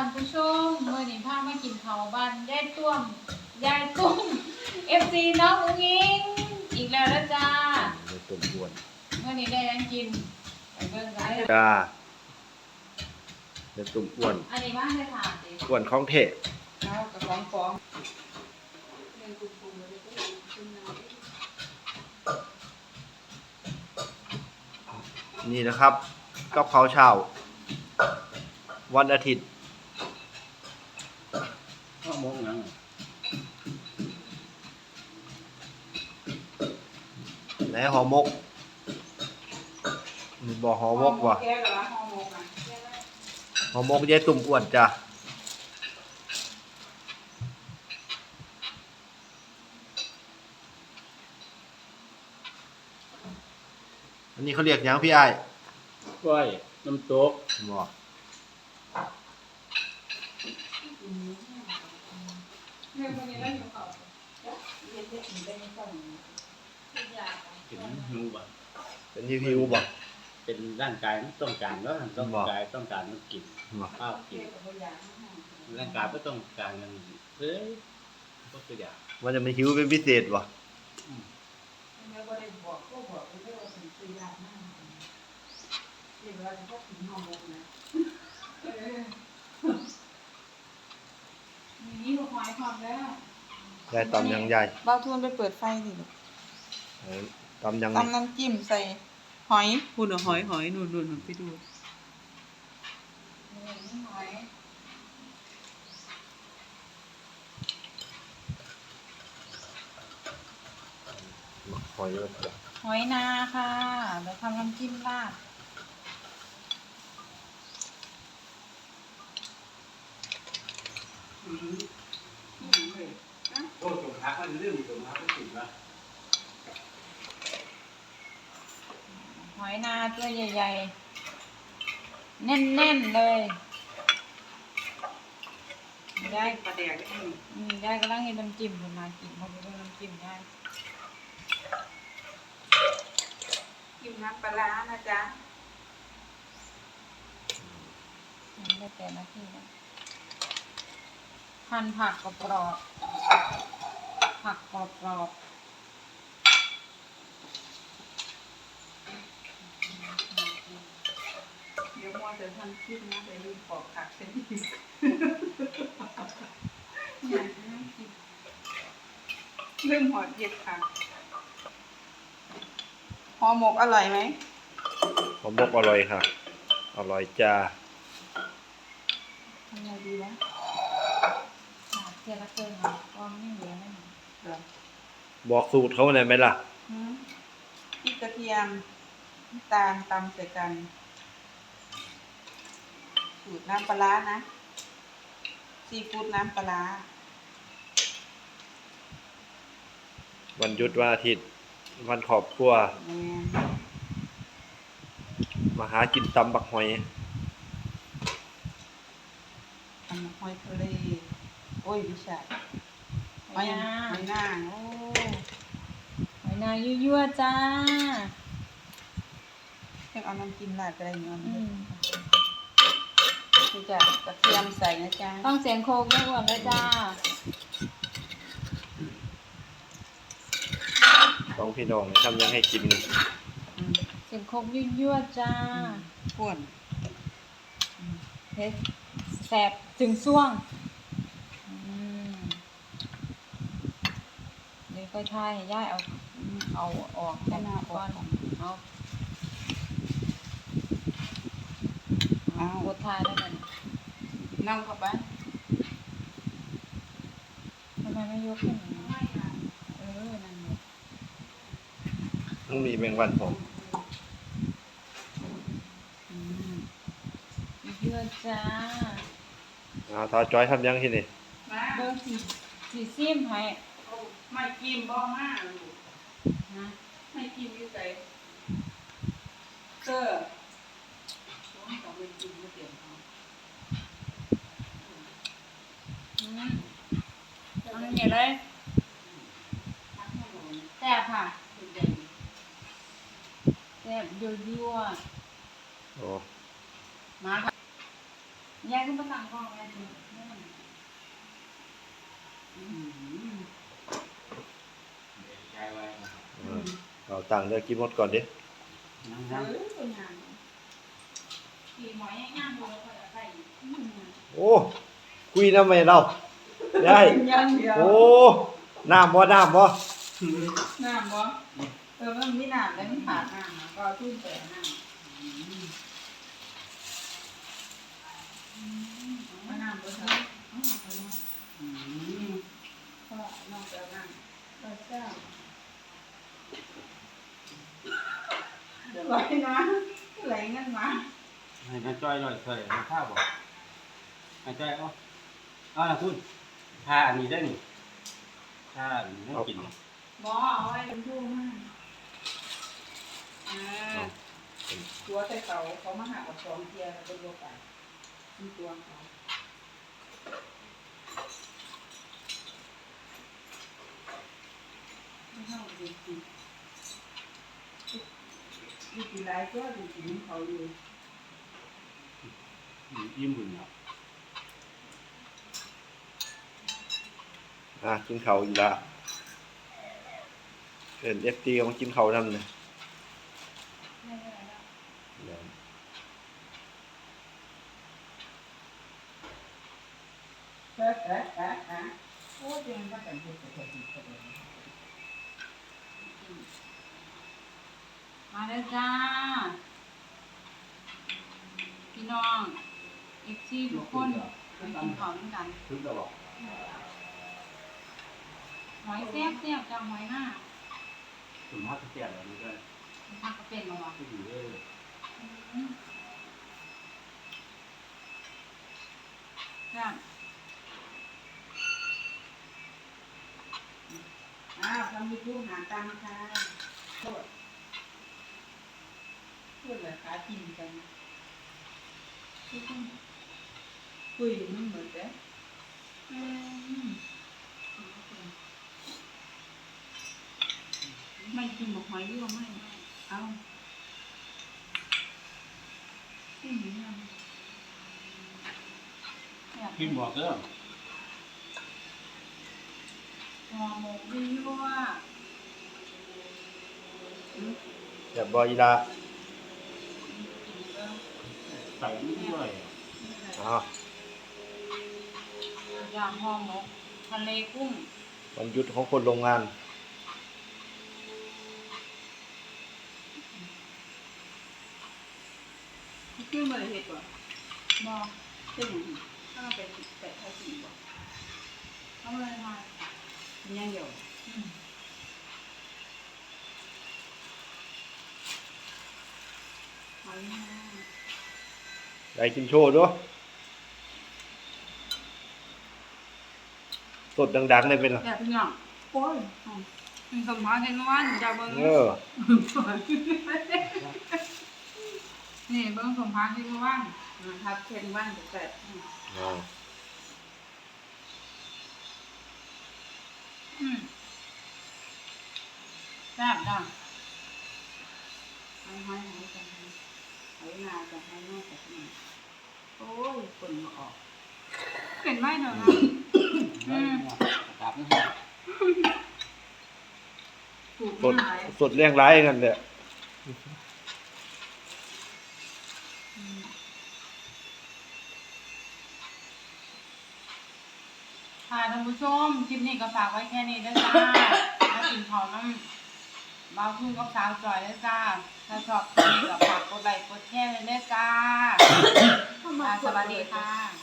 านผู้ชมเมื่อนี้พามากินเขาวบ้านยายต้วมยายตุ้มเอฟซีน้องอุ้งอิงอีกแล้วนะจ้าในตุ่มอ้วนเมื่อนี้ได้ยังกินไปเบิ่งกันเลยจ้าในตุ่มอ้วนอันนี้มาให้ถามดิอ้วนของเทศเอากระป๋องฟองนี่นะครับกับเขาวเช้า วันอาทิตย์ ข้าวหมกหนังและห่อหมกนี่บอกห่อหมกว่ะแก้เหรอห่อหมกอะห่อหมกยายตุ่มอ้วนจ้ะอันนี้เขาเรียกหยังพี่ไอ้ายก้อยน้ำตกบ อกเรื่องพวกนี้ได้อยู่เขากินหิวบ่เป็นฮิวฮิวบอกเป็นร่างกายมันต้องการแล้วต้องบอก กายต้องการมันกินบอกข้าวกินร่างกายก็ต้องการเงินเฮ้ยก็คืออยากมันจะเป็นฮิวเป็นพิเศษวะนี่ลูกหอยความแล้วยายตำยังใหญ่เบาทูนไปเปิดไฟดิลูกเออตำยังตำน้ำจิ้มใส่หอยหุ่นเอาหอยหอยนู่นนู่นนู่นไปดูนี่หอยหอยเยอะจ้ะหอยนาค่ะเดี๋ยวทำน้ำจิ้มราดโอ้สม พักมันเรื่องสมพักมันกินละหอยนาตัวใหญ่ๆ แน่นๆเลยยายปลาแดกได้ไหมอืมยายกำลังเห็นน้ำจิ้มคนมากินมาดูน้ำจิ้มยายจิ้มน้ำปลาร้านะจ๊ะมันได้แต่นาทีนะหั่นผักกรอบๆ ผักกรอบเดี๋ยวมัวแต่ทำจิ้มนะไปลืมปอกผักเส้นอีกๆเนี่ยน้ำจิ้มลืมหอดเย็ดค่ะห่อหมกอร่อยไหมหอมบกอร่อยค่ะ อร่อยจ้าทำไงดีวะขาดเทียละเกินค่ะก็ไม่เหลือไม่หมดเดี๋ยว บอกสูตรเขาหน่อยไหมล่ะหืมพริกกระเทียมน้ำตาลตำใส่กัน สูตรน้ำปลาร้านะ ซีฟู้ดน้ำปลาร้าวันหยุดวันอาทิตย์วันขอบครัว แม่นมาหากินตำบักหอยอันนี้หอยทะเลโอ้ยวิชา หอยนาหอยนางโอ้หอยนายั่วๆจ้าเพิ่งเอาน้ำจิ้มราดก็ได้เนาะอืมคือจะกระเทียมใส่นะจ๊ะต้องเสียงโคกด้วยก่อนเลยจ้าต้องพี่น้องทำยังให้กินอืมเสียงโคกยั่วๆจ้าป่วนเฮ็ดแสบถึงซ่วงอืมเดี๋ยว ค่อยทายให้ย่ายเอาเอาออกกันก่อนเอาเอากดทายได้ไหมนั่งเข้าไปทำไมไม่ยกขึ้นอย่างนี้เออนั่นเลยต้องมีแมงวันผมอืมยั่วจ้าเอาทาจอยทำยังที่นี่มาเบอร์สี่สี่ซิมให้เอา ไม่กินบ่มาลูกนะไม่กินอยู่ใส่เออโอ้ยต้องไปกินม่เปลี่ยนเอาอืมเอาอย่างนี้เลยทั้งหมดแซ่บค่ะคุณใหญ่แซ่บยั่วยั่วโอ้ๆมาค่ะยายขึ้นมาสั่งกล้องแม่ดูอืม ช้ไว้นะครับเอาตังค์เดี๋ยวกินหมดก่อนดินั่งเอนั่งอตัวงานขี่หมอยย่างๆดูแล้วก็จะใส่อืมโอ้คุยน้ำไมเราได้ ยังเดียวโอ้น้ำบ่น้ำบ่น้ำบ่เออมันมีน้ำแล้วมันขาดน้ำอะก็ทุ่มแต่น้ำอืมเอาน้ำบ่ใส่เอาเอาน้ำอืมก็น้องไปเอาน้ำก็เจ้าเดี๋ยว ไหลนะไหลเงินมาให้มันจ้อยหน่อยเคยมันข้าวบอกให้จ้อยเอาเอาละคุณถ้าอันนี้ได้นี่ถ้าอันนี้ไม่กินบอเอาไว้เป็นผู้มากอ่าตัวใส่เขาเขามาหากับสองเทียแล้วก็ยกไปมีตัวเขาไม่เท่าดีดีดีดีไรก็ดี ดีของเขาอยู่ยิ้มบุญเนาะอะกินข้าวอีกและเอิ้น FT ก็มากินข้าวนำเลยไม่เป็นไรแล้วเอ๊ะเอ๊ะเอ๊ะเอ๊ะโอ้จริงก็แต่งตัวสวยๆสวย มาแล้วจ้า พี่น้องอีกที่ทุกคนไปกินข้าวด้วยกันถึงจะบอกหอยแซ่บแซ่บจังหอยหน้าถึงมากที่แก่แล้วนี่ก็พักก็เป็นมาวะไม่ดีเลยจ้าๆอ้าวทำยูทูบหาตังค์ค่ะโทษ พูดเลยขากินกันคุยมันเหมือนเด้อืมไม่กินหมกหอยยั่วไม่เอาที่นี่ยังอยากพิมพ์บอกเด้อห่อหมกยั่วแบบบ่อีละกินเริ่ม ใส่นิดหน่อยอ้าวอย่างห่อหมกทะเลกุ้งวันหยุดของคนโรงงาน ขึ้นมาเลยเหตุก่อนบอกเป็นอย่างนี้ถ้าเราไปแปะให้สีบอกเอาเลยมามันยังเดียวอืมหอยแม่ ได้กินโชว์ด้วยสดดังๆได้เป็นหรอแบบพี่น้องโอ้ยมีสมภารเห็นวันจะเบิ้งเออนี่เบิ้งสมภารเห็นวันนะครับเช่นว่างจะแปะอ่าอืมแซ่บดัง ให้ให้ให้กันให้นาจะให้นอกจากนี้โอ้ยคนมาออกเป็นไหมเดี๋ยวนะอืมกลับนะถูกสดมากสดเรียงร้ายกันเนี่ยค่ะท่านผู้ชม คลิปนี้ก็ฝากไว้แค่นี้นะจ้าแล้วกินข้าวน้ำ เบาทุ่งกับสาวจอยนะจ้า ถ้าชอบคลิปนี้ก็ฝากกดไลค์กดแชร์เลยนะจ้าเข้ามาอ่าสวัสดีค่ะ